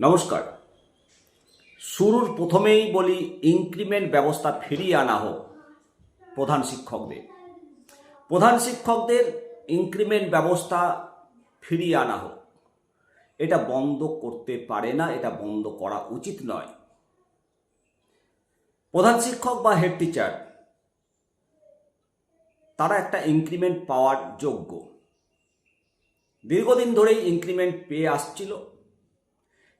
নমস্কার। শুরুর প্রথমেই বলি ইনক্রিমেন্ট ব্যবস্থা ফিরিয়ে আনা হোক প্রধান শিক্ষকদের। প্রধান শিক্ষকদের ইনক্রিমেন্ট ব্যবস্থা ফিরিয়ে আনা হোক। এটা বন্ধ করতে পারে না, এটা বন্ধ করা উচিত নয়। প্রধান শিক্ষক বা হেড টিচার তারা একটা ইনক্রিমেন্ট পাওয়ার যোগ্য। দীর্ঘদিন ধরেই ইনক্রিমেন্ট পেয়ে আসছিল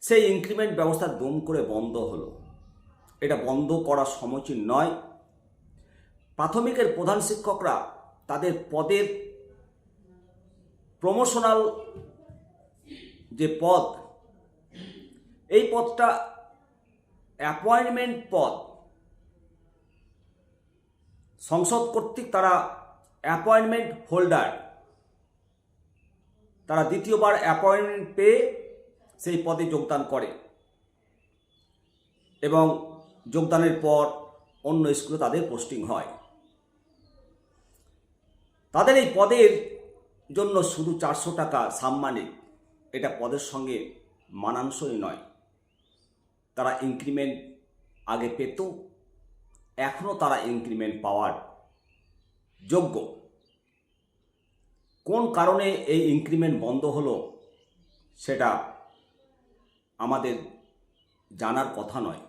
সেই ইনক্রিমেন্ট ব্যবস্থা দম করে বন্ধ হলো। এটা বন্ধ করা সমীচীন নয়। প্রাথমিকের প্রধান শিক্ষকরা তাদের পদের প্রমোশনাল যে পদ, এই পদটা অ্যাপয়েন্টমেন্ট পদ, সংসদ কর্তৃক তারা অ্যাপয়েন্টমেন্ট হোল্ডার তারা দ্বিতীয়বার অ্যাপয়েন্টমেন্ট পেয়ে সেই পদে যোগদান করে। এবং যোগদানের পর অন্য স্কুলে তাদের পোস্টিং হয়। তাদের এই পদের জন্য শুধু চারশো টাকা সাম্মানিক, এটা পদের সঙ্গে মানানসই নয়। তারা ইনক্রিমেন্ট আগে পেত এখনও তারা ইনক্রিমেন্ট পাওয়ার যোগ্য। কোন কারণে এই ইনক্রিমেন্ট বন্ধ হলো, সেটা আমাদের জানার কথা নয়।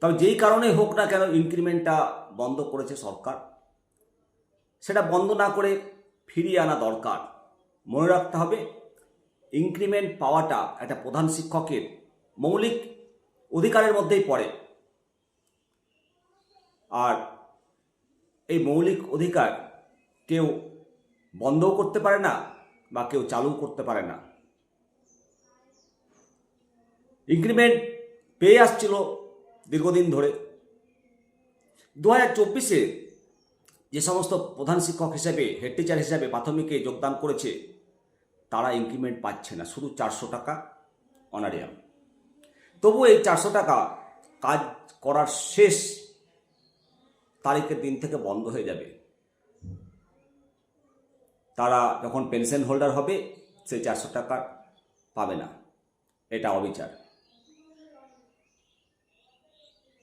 তবে যেই কারণে হোক না কেন ইনক্রিমেন্টটা বন্ধ করেছে সরকার। সেটা বন্ধ না করে ফিরিয়ে আনা দরকার। মনে রাখতে হবে ইনক্রিমেন্ট পাওয়াটা একটা প্রধান শিক্ষকের মৌলিক অধিকারের মধ্যেই পড়ে। আর এই মৌলিক অধিকার কেউ বন্ধও করতে পারে না বা কেউ চালু করতে পারে না। ইনক্রিমেন্ট পেয়ে আসছিল দীর্ঘদিন ধরে। দু হাজার চব্বিশে যে সমস্ত প্রধান শিক্ষক হিসেবে হেড টিচার হিসেবে প্রাথমিকে যোগদান করেছে, তারা ইনক্রিমেন্ট পাচ্ছে না। শুধু চারশো টাকা অনারিয়াম তবু এই চারশো টাকা কাজ করার শেষ তারিখের দিন থেকে বন্ধ হয়ে যাবে। তারা যখন পেনশন হোল্ডার হবে সেই চারশো টাকা পাবে না। এটা অবিচার।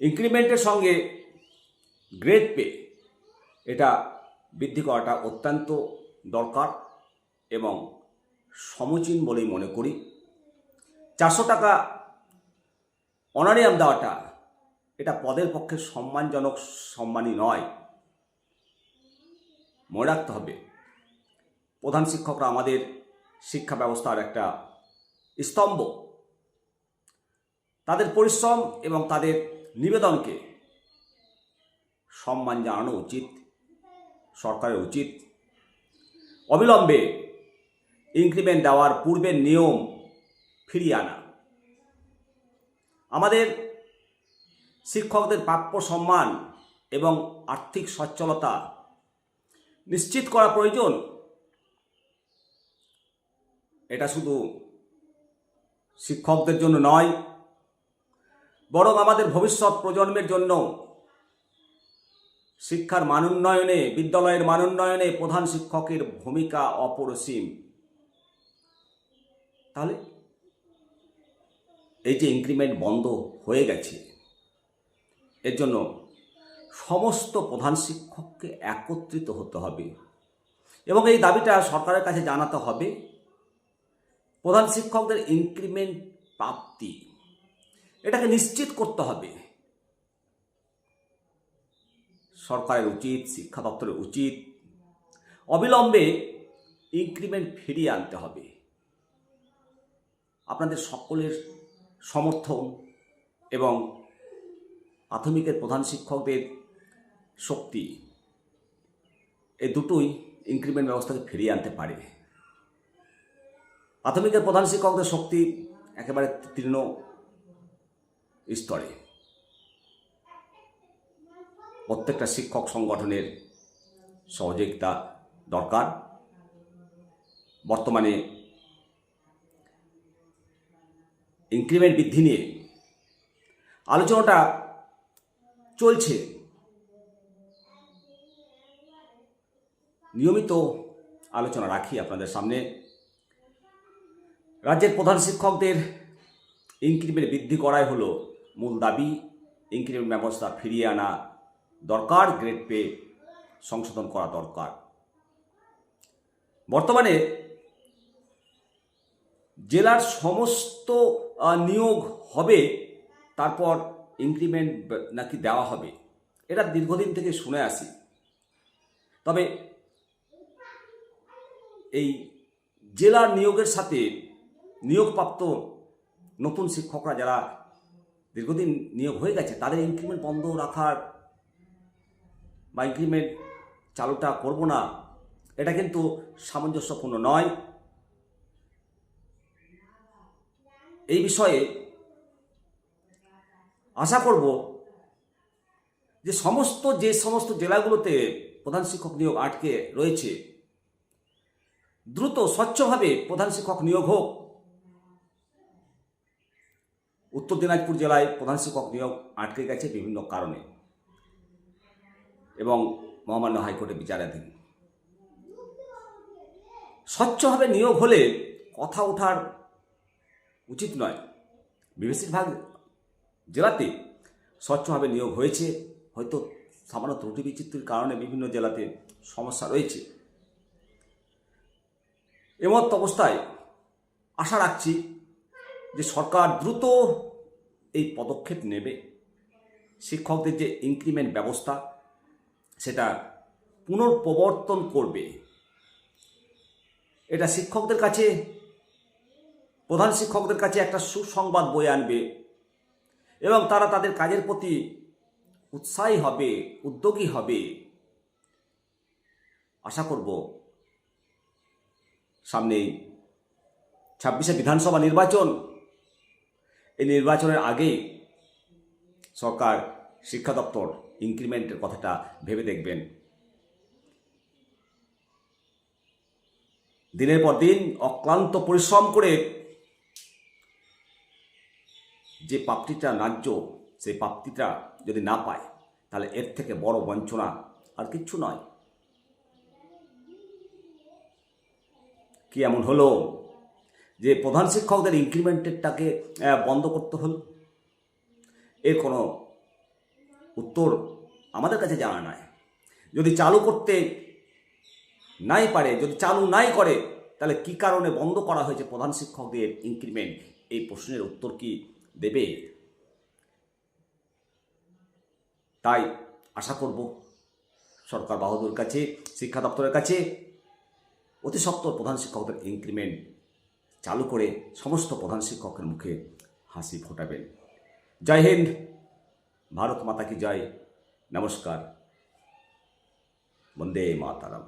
ইনক্রিমেন্টের সঙ্গে গ্রেড পে এটা বৃদ্ধি করাটা অত্যন্ত দরকার এবং সমচীন বলেই মনে করি। চারশো টাকা অনারিয়াম দেওয়াটা এটা পদের পক্ষে সম্মানজনক সম্মানই নয়। মনে রাখতে হবে, প্রধান শিক্ষকরা আমাদের শিক্ষা ব্যবস্থার একটা স্তম্ভ। তাদের পরিশ্রম এবং তাদের নিবেদনকে সম্মান জানানো উচিত, সরকারের উচিত। অবিলম্বে ইনক্রিমেন্ট দেওয়ার পূর্বের নিয়ম ফিরিয়ে আনা। আমাদের শিক্ষকদের প্রাপ্য সম্মান এবং আর্থিক সচ্ছলতা নিশ্চিত করা প্রয়োজন। এটা শুধু শিক্ষকদের জন্য নয় বরং আমাদের ভবিষ্যৎ প্রজন্মের জন্য শিক্ষার মানোন্নয়নে বিদ্যালয়ের মানোন্নয়নে প্রধান শিক্ষকের ভূমিকা অপরিসীম। তাহলে এই যে ইনক্রিমেন্ট বন্ধ হয়ে গেছে, এর জন্য সমস্ত প্রধান শিক্ষককে একত্রিত হতে হবে এবং এই দাবিটা সরকারের কাছে জানাতে হবে। প্রধান শিক্ষকদের ইনক্রিমেন্ট প্রাপ্তি এটাকে নিশ্চিত করতে হবে। সরকারের উচিত, শিক্ষা দপ্তরের উচিত, অবিলম্বে ইনক্রিমেন্ট ফিরিয়ে আনতে হবে। আপনাদের সকলের সমর্থন এবং প্রাথমিকের প্রধান শিক্ষকদের শক্তি এই দুটোই ইনক্রিমেন্ট ব্যবস্থাকে ফিরিয়ে আনতে পারে। প্রাথমিকের প্রধান শিক্ষকদের শক্তি একেবারে তৃণ স্তরে। প্রত্যেকটা শিক্ষক সংগঠনের সহযোগিতা দরকার। বর্তমানে ইনক্রিমেন্ট বৃদ্ধি নিয়ে আলোচনাটা চলছে। নিয়মিত আলোচনা রাখি আপনাদের সামনে। রাজ্যের প্রধান শিক্ষকদের ইনক্রিমেন্ট বৃদ্ধি করাই হলো মূল দাবি ইনক্রিমেন্ট ব্যবস্থা ফিরিয়ে আনা দরকার গ্রেড পে সংশোধন করা দরকার। বর্তমানে জেলার সমস্ত নিয়োগ হবে, তারপর ইনক্রিমেন্ট নাকি দেওয়া হবে, এটা দীর্ঘদিন থেকে শুনে আসি। তবে এই জেলার নিয়োগের সাথে নিয়োগপ্রাপ্ত নতুন শিক্ষকরা যারা দীর্ঘদিন নিয়োগ হয়ে গেছে, তাদের ইনক্রিমেন্ট বন্ধ রাখার বা ইনক্রিমেন্ট চালুটা করব না, এটা কিন্তু সামঞ্জস্যপূর্ণ নয়। এই বিষয়ে আশা করব যে সমস্ত যে সমস্ত জেলাগুলোতে প্রধান শিক্ষক নিয়োগ আটকে রয়েছে, দ্রুত, স্বচ্ছভাবে প্রধান শিক্ষক নিয়োগ হোক। উত্তর দিনাজপুর জেলায় প্রধান শিক্ষক নিয়োগ আটকে গেছে বিভিন্ন কারণে এবং মহামান্য হাইকোর্টে বিচারাধীন। স্বচ্ছভাবে নিয়োগ হলে কথা ওঠার উচিত নয়। বেশিরভাগ জেলাতে স্বচ্ছভাবে নিয়োগ হয়েছে। হয়তো সামান্য ত্রুটি বিচিত্রির কারণে বিভিন্ন জেলাতে সমস্যা রয়েছে। এমত অবস্থায় আশা রাখছি যে সরকার দ্রুত এই পদক্ষেপ নেবে, শিক্ষকদের যে ইনক্রিমেন্ট ব্যবস্থা, সেটা পুনর্প্রবর্তন করবে। এটা শিক্ষকদের কাছে, প্রধান শিক্ষকদের কাছে একটা সুসংবাদ বয়ে আনবে এবং তারা তাদের কাজের প্রতি উৎসাহী হবে, উদ্যোগী হবে। আশা করব সামনেই ছাব্বিশে বিধানসভা নির্বাচন এই নির্বাচনের আগে সরকার শিক্ষা দপ্তর ইনক্রিমেন্টের কথাটা ভেবে দেখবেন। দিনের পর দিন অক্লান্ত পরিশ্রম করে যে প্রাপ্তিটা ন্যায্য, সেই প্রাপ্তিটা যদি না পায়, তাহলে এর থেকে বড় বঞ্চনা আর কিচ্ছু নয়। কি এমন হলো? যে প্রধান শিক্ষকদের ইনক্রিমেন্টেরটাকে বন্ধ করতে হল। এর কোনো উত্তর আমাদের কাছে জানা নাই। যদি চালু করতে নাই পারে, যদি চালু নাই করে, তাহলে কি কারণে বন্ধ করা হয়েছে প্রধান শিক্ষকদের ইনক্রিমেন্ট এই প্রশ্নের উত্তর কি দেবে? তাই আশা করব সরকার বাহাদুর কাছে, শিক্ষা দপ্তরের কাছে অতি সত্বর প্রধান শিক্ষকদের ইনক্রিমেন্ট চালু করে সমস্ত প্রধান শিক্ষকের মুখে হাসি ফোটাবেন। জয় হিন্দ, ভারত মাতা কি জয়? নমস্কার, বন্দে মাতারাম।